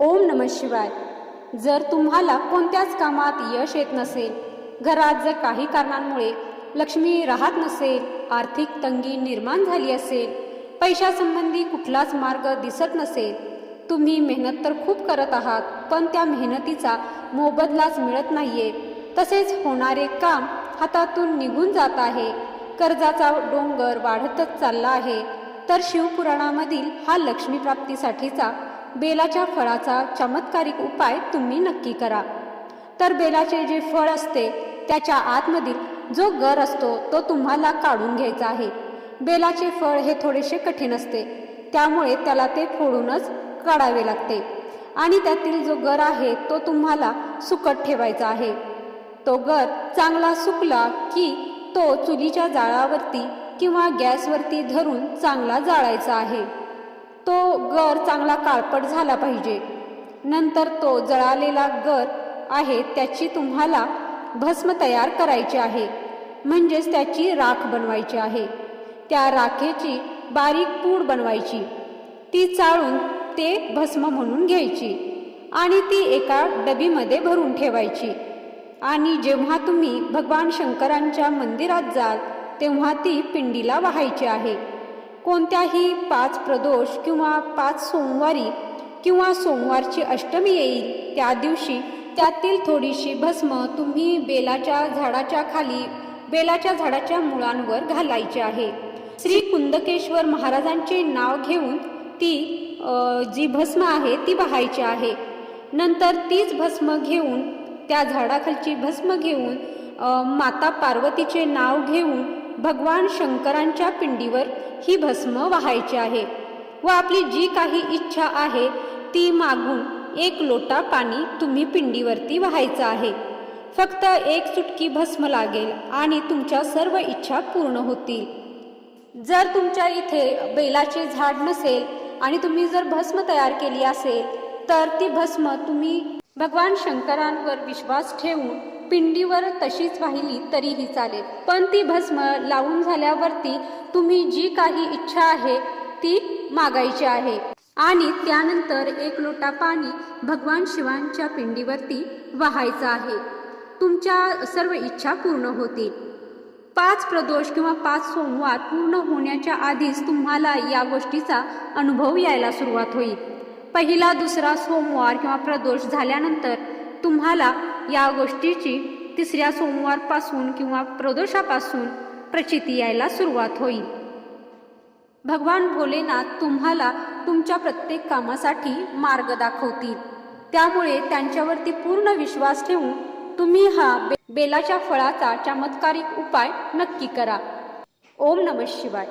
ओम नम शिवाय. जर तुम्हाला कोणत्याच कामात यश येत नसेल घरात जर काही कारणांमुळे लक्ष्मी राहत नसेल आर्थिक तंगी निर्माण झाली असेल पैशासंबंधी कुठलाच मार्ग दिसत नसेल तुम्ही मेहनत तर खूप करत आहात पण त्या मेहनतीचा मोबदलाच मिळत नाहीये. तसेच होणारे काम हातातून निघून जात आहे. कर्जाचा डोंगर वाढतच चालला आहे. तर शिवपुराणामधील हा लक्ष्मी प्राप्तीसाठीचा बेलाच्या फळाचा चमत्कारिक उपाय तुम्ही नक्की करा. तर बेलाचे जे फळ असते त्याच्या आतमधील जो गर असतो तो तुम्हाला काढून घ्यायचा आहे. बेलाचे फळ हे थोडेसे कठीण असते त्यामुळे त्याला ते फोडूनच काढावे लागते. आणि त्यातील जो गर आहे तो तुम्हाला सुकट ठेवायचा आहे. तो गर चांगला सुकला की तो चुलीच्या जाळावरती किंवा गॅसवरती धरून चांगला जाळायचा आहे. तो गर चांगला काळपट झाला पाहिजे. नंतर तो जळालेला गर आहे त्याची तुम्हाला भस्म तयार करायची आहे. म्हणजेच त्याची राख बनवायची आहे. त्या राखेची बारीक पूड बनवायची. ती चाळून ते भस्म म्हणून घ्यायची आणि ती एका डबीमध्ये भरून ठेवायची. आणि जेव्हा तुम्ही भगवान शंकरांच्या मंदिरात जाल तेव्हा ती पिंडीला वाहायची आहे. कोणत्याही पाच प्रदोष किंवा पाच सोमवारी किंवा सोमवारची अष्टमी येईल त्या दिवशी त्यातील थोडीशी भस्म तुम्ही बेलाच्या झाडाच्या खाली बेलाच्या झाडाच्या मुळांवर घालायची आहे. श्री कुंदकेश्वर महाराजांचे नाव घेऊन ती जी भस्म आहे ती वाहायची आहे. नंतर तीच भस्म घेऊन त्या झाडाखालची भस्म घेऊन माता पार्वतीचे नाव घेऊन भगवान शंकरांच्या पिंडीवर ही भस्म वाहायची आहे व आपली जी काही इच्छा आहे ती मागून एक लोटा पाणी तुम्ही पिंडीवरती वाहायचं आहे. फक्त एक चुटकी भस्म लागेल आणि तुमच्या सर्व इच्छा पूर्ण होतील. जर तुमच्या इथे बेलाचे झाड नसेल आणि तुम्ही जर भस्म तयार केली असेल तर ती भस्म तुम्ही भगवान शंकरांवर विश्वास ठेवून पिंडीवर तशीच वाहिली तरीही चालेल. पण ती भस्म लावून झाल्यावरती तुम्ही जी काही इच्छा आहे ती मागायची आहे. आणि त्यानंतर एक लोटा पाणी भगवान शिवांच्या पिंडीवरती वाहायचं आहे. तुमच्या सर्व इच्छा पूर्ण होतील पाच प्रदोष किंवा पाच सोमवार पूर्ण होण्याच्या आधीच तुम्हाला या गोष्टीचा अनुभव यायला सुरुवात होईल. पहिला दुसरा सोमवार किंवा प्रदोष झाल्यानंतर तुम्हाला या गोष्टीची तिसऱ्या सोमवारपासून किंवा प्रदोषापासून प्रचिती यायला सुरुवात होईल. भगवान भोलेनाथ तुम्हाला तुमच्या प्रत्येक कामासाठी मार्ग दाखवतील. त्यामुळे त्यांच्यावरती पूर्ण विश्वास ठेवून तुम्ही हा बे- बेलाच्या फळाचा चमत्कारिक उपाय नक्की करा. ओम नम शिवाय.